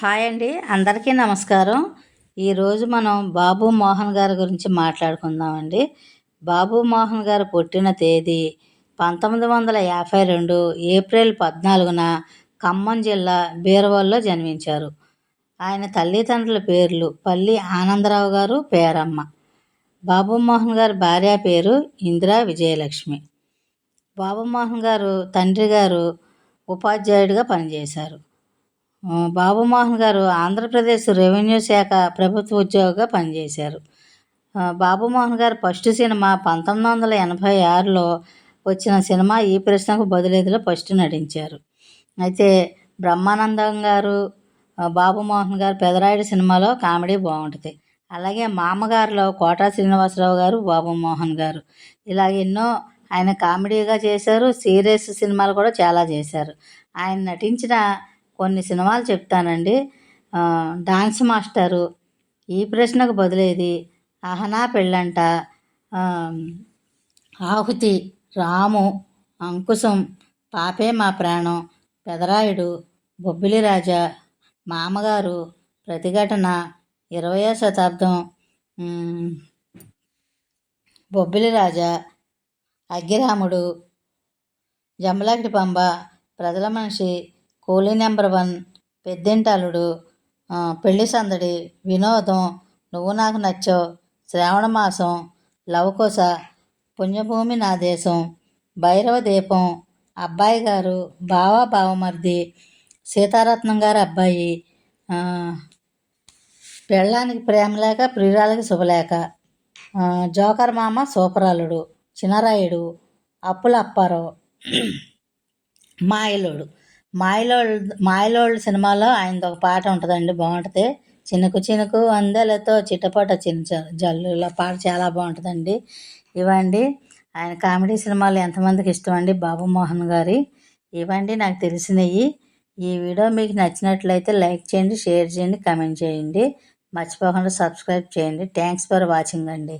Hi అండి అందరికీ నమస్కారం. ఈరోజు మనం బాబు మోహన్ గారి గురించి మాట్లాడుకుందామండి. బాబు మోహన్ గారు పుట్టిన తేదీ పంతొమ్మిది వందల యాభై రెండు ఏప్రిల్ పద్నాలుగున ఖమ్మం జిల్లా బీరవల్లో జన్మించారు. ఆయన తల్లిదండ్రుల పేర్లు పల్లి ఆనందరావు గారు పేరమ్మ. బాబు మోహన్ గారి భార్య పేరు ఇందిరా విజయలక్ష్మి. బాబు మోహన్ గారు తండ్రి గారు ఉపాధ్యాయుడిగా పనిచేశారు. బాబుమోహన్ గారు ఆంధ్రప్రదేశ్ రెవెన్యూ శాఖ ప్రభుత్వ ఉద్యోగిగా పనిచేశారు. బాబుమోహన్ గారు ఫస్ట్ సినిమా పంతొమ్మిది వందల ఎనభై ఆరులో వచ్చిన సినిమా ఈ ప్రశ్నకు బదులేదిలో ఫస్ట్ నటించారు. అయితే బ్రహ్మానందం గారు బాబుమోహన్ గారు పెదరాయుడు సినిమాలో కామెడీ బాగుంటుంది. అలాగే మామగారులో కోటా శ్రీనివాసరావు గారు బాబుమోహన్ గారు. ఇలా ఎన్నో ఆయన కామెడీగా చేశారు సీరియస్ సినిమాలు కూడా చాలా చేశారు. ఆయన నటించిన కొన్ని సినిమాలు చెప్తానండి. డాన్స్ మాస్టరు ఈ ప్రశ్నకు బదులేది అహనా పెళ్ళంట ఆహుతి రాము అంకుశం పాపే మా ప్రాణం పెదరాయుడు బొబ్బిలి రాజా మామగారు ప్రతిఘటన ఇరవయో శతాబ్దం బొబ్బిలి రాజా అగ్గిరాముడు జంబలకిడి పంబ ప్రజల మనిషి కూలీ నెంబర్ వన్ పెద్దింటలుడు పెళ్ళి సందడి వినోదం నువ్వు నాకు నచ్చావు శ్రావణ మాసం లవకుశ పుణ్యభూమి నా దేశం భైరవ దీపం అబ్బాయి గారు బావా బావమర్ది సీతారత్నం గారు అబ్బాయి పెళ్ళానికి ప్రేమ లేక ప్రియురాలకి శుభలేక జోకర్ మామ సూపరాలుడు చినరాయుడు అప్పుల అప్పారావు మాయలోడు. మాయలోళ్ళు మాయలోళ్ళు సినిమాలో ఆయనది ఒక పాట ఉంటుందండి బాగుంటుంది చినుకు చినుకు అందెలతో చిట్టపట చిన్న జల్లుల పాట చాలా బాగుంటుందండి ఇవండి ఆయన కామెడీ సినిమాలు ఎంతమందికి ఇష్టం అండి బాబు మోహన్ గారి. ఇవండి నాకు తెలిసినవి ఈ వీడియో మీకు నచ్చినట్లయితే లైక్ చేయండి షేర్ చేయండి కమెంట్ చేయండి. మర్చిపోకుండా సబ్స్క్రైబ్ చేయండి. థ్యాంక్స్ ఫర్ వాచింగ్ అండి.